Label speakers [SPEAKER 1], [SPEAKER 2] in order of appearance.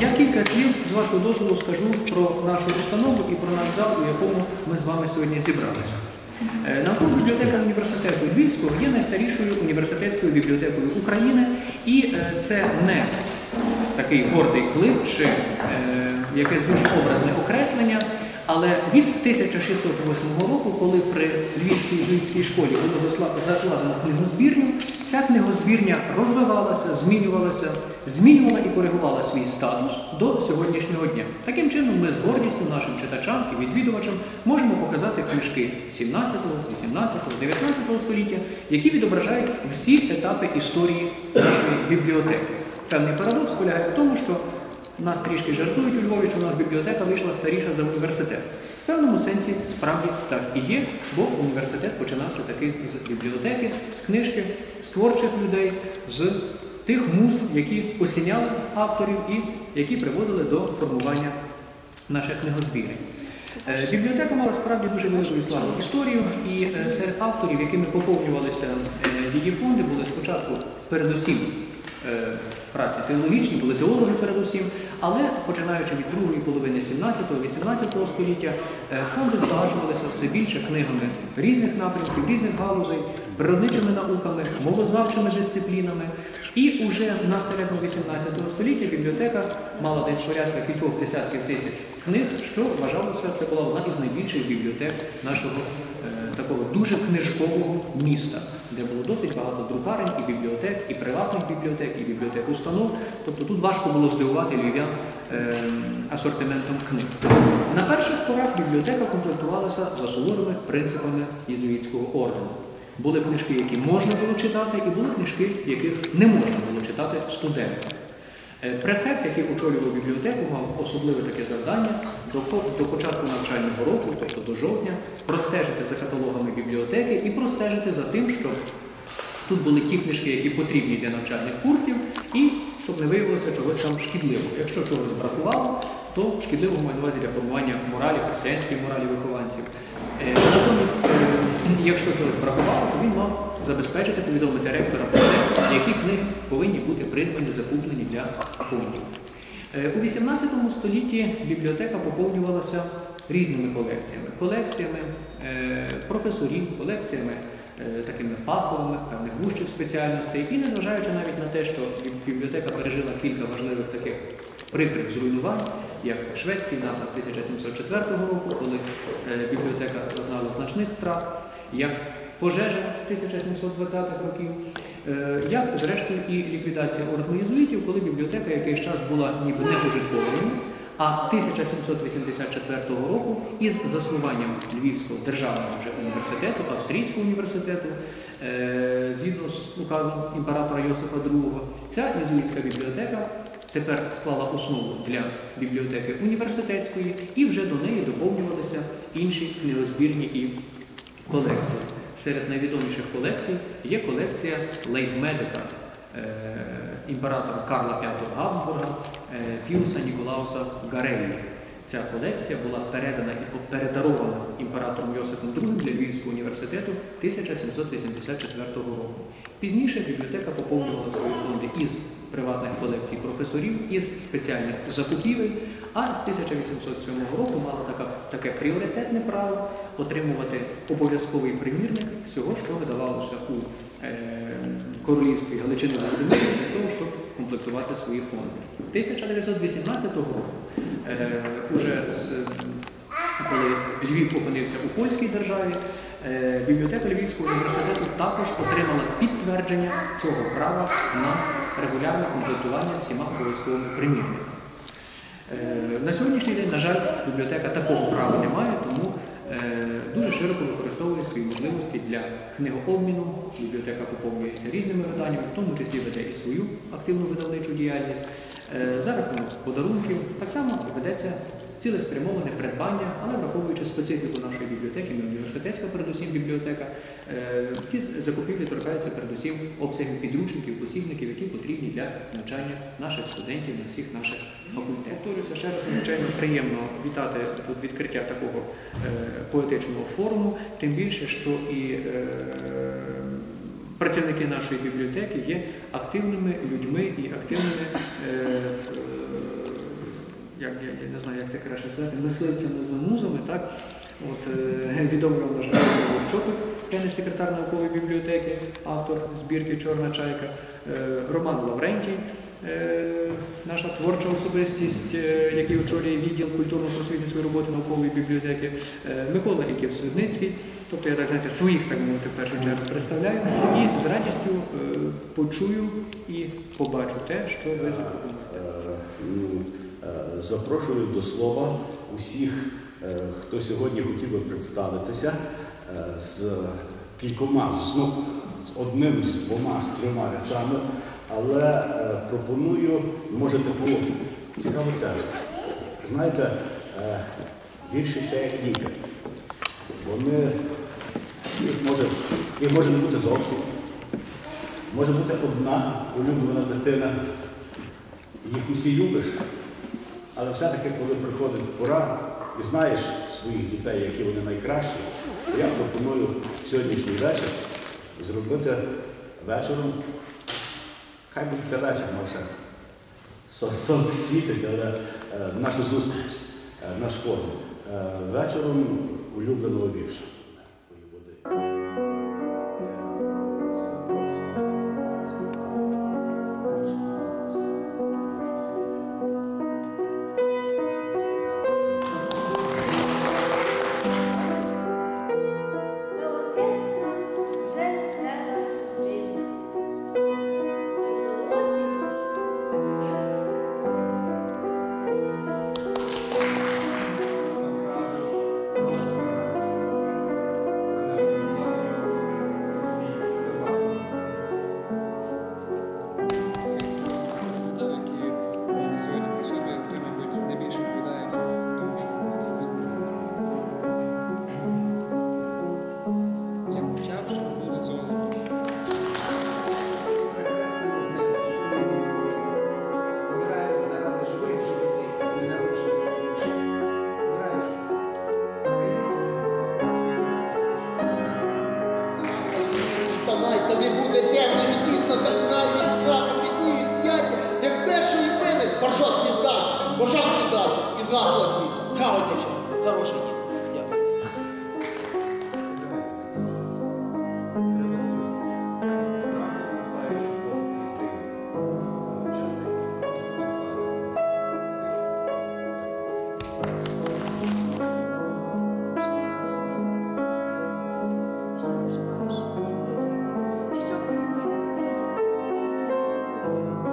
[SPEAKER 1] Я кілька слів з вашого дозволу скажу про нашу установу і про наш зал, у якому ми з вами сьогодні зібралися. Е, Наукова бібліотека університету Львівського є найстарішою університетською бібліотекою України, і е, це не такий гордий клип чи е, якесь дуже образне окреслення. Але від 1608 року, коли при Львівській єзуїтській школі було закладено книгозбірню, ця книгозбірня розвивалася, змінювалася, змінювала і коригувала свій статус до сьогоднішнього дня. Таким чином, ми з гордістю нашим читачам і відвідувачам можемо показати книжки 17, 18, 19 століття, які відображають всі етапи історії нашої бібліотеки. Певний парадокс полягає в тому, що нас трішки жартують у Львові, що у нас бібліотека вийшла старіша за університет. В певному сенсі справді так і є, бо університет починався таки з бібліотеки, з книжки, з творчих людей, з тих муз, які осіняли авторів і які приводили до формування наших книгозбірень. Бібліотека мала справді дуже велику і славну історію, і е, серед авторів, якими поповнювалися е, її фонди, були спочатку передусім праці теологічні, були теологи передусім, але починаючи від другої половини 17-18 століття, е, фонди збагачувалися все більше книгами різних напрямків, різних галузей, природничими науками, мовознавчими дисциплінами. І уже на середину 18 століття бібліотека мала десь порядка кількох десятків тисяч книг, що вважалося, це була одна із найбільших бібліотек нашого е, такого дуже книжкового міста, де було досить багато друкарень і бібліотек, і приватних бібліотек, і бібліотек установ. Тобто тут важко було здивувати львів'ян е, асортиментом книг. На перших порах бібліотека комплектувалася за суворими принципами єзуїтського ордену. Були книжки, які можна було читати, і були книжки, яких не можна було читати студентам. Е, Префект, який очолював бібліотеку, мав особливе таке завдання до, початку навчального року, тобто до жовтня, простежити за каталогами бібліотеки і простежити за тим, що тут були ті книжки, які потрібні для навчальних курсів, і щоб не виявилося чогось там шкідливого. Якщо чогось бракувало, то шкідливого маю на увазі для формування моралі, християнської моралі вихованців. Е, Натомість, е, якщо чогось бракувало, то він мав забезпечити повідомити ректора про те, які книги повинні бути придбані, закуплені для фондів. Е, У XVIII столітті бібліотека поповнювалася різними колекціями. Колекціями е, професорів, колекціями е, такими фаховими, певних вущих спеціальностей. І незважаючи навіть на те, що бібліотека пережила кілька важливих таких прикрих зруйнувань, як шведський напад 1704 року, коли бібліотека зазнала значних втрат, як пожежа 1720-х років, е, як зрештою і ліквідація ордену єзуїтів, коли бібліотека якийсь час була ніби не ужиткованою, а 1784 року із заснуванням Львівського державного вже університету, Австрійського університету, е, згідно з указом імператора Йосифа II, ця єзуїтська бібліотека тепер склала основу для бібліотеки університетської, і вже до неї доповнювалися інші книгозбірні і колекції. Серед найвідоміших колекцій є колекція лейбмедика імператора Карла V Габсбурга е, Піуса Ніколауса Гареллі. Ця колекція була передана і передарована імператором Йосифом II для Львівського університету 1784 року. Пізніше бібліотека поповнювала свої фонди із приватних колекцій професорів, із спеціальних закупівель, а з 1807 року мала така, таке пріоритетне право отримувати обов'язковий примірник всього, що видавалося у е, королівстві Галичини Володимирі для того, щоб комплектувати свої фонди. 1918 року, е, уже з коли Львів опинився у польській державі, е, бібліотека Львівського університету також отримала підтвердження цього права на регулярне комплектування всіма обов'язковими примірниками. Е, На сьогоднішній день, на жаль, бібліотека такого права не має, тому дуже широко використовує свої можливості для книгообміну. Бібліотека поповнюється різними виданнями, в тому числі веде і свою активну видавничу діяльність. Е, За рахунок подарунків так само ведеться цілеспрямоване придбання, але враховуючи специфіку нашої бібліотеки, не університетська передусім бібліотека, е, ці закупівлі торкаються передусім обсягів підручників, посібників, які потрібні для навчання наших студентів на всіх наших факультетах. Повторюся, ще раз надзвичайно приємно вітати тут відкриття такого е, поетичного форуму, тим більше, що і е, працівники нашої бібліотеки є активними людьми і активними е, як я, не знаю, як це краще сказати, мисливцями за музами, так? От, е, відомий наш Чопик, генеральний секретар наукової бібліотеки, автор збірки Чорна чайка, е, Роман Лаврентій, е, наша творча особистість, е, який очолює відділ культурно-просвітницької роботи наукової бібліотеки, е, Микола Іків Свидницький. Тобто я так знаєте, своїх так мовити в першу чергу представляю і з радістю е, почую і побачу те, що ви запропонуєте.
[SPEAKER 2] Е, ну, е, Запрошую до слова усіх, е, хто сьогодні хотів би представитися е, з кількома, з одним, з двома, з трьома речами, але е, пропоную, може, таку цікаву тезу. Знаєте, е, вірші це як діти. Вони їх може, їх може не бути зовсім. Може бути одна улюблена дитина, їх усі любиш, але все-таки, коли приходить пора і знаєш своїх дітей, які вони найкращі, я пропоную сьогоднішній вечір зробити вечором. Хай буде це вечір, може сонце світить, але нашу зустріч, е, наш форум, е, вечором улюбленого вірша.
[SPEAKER 3] не буде
[SPEAKER 4] темно і дійсно так навіть страха підніють п'яться, як з першої мене бажок віддасть, не дасть, і згасла світ. Хавати. Jesus.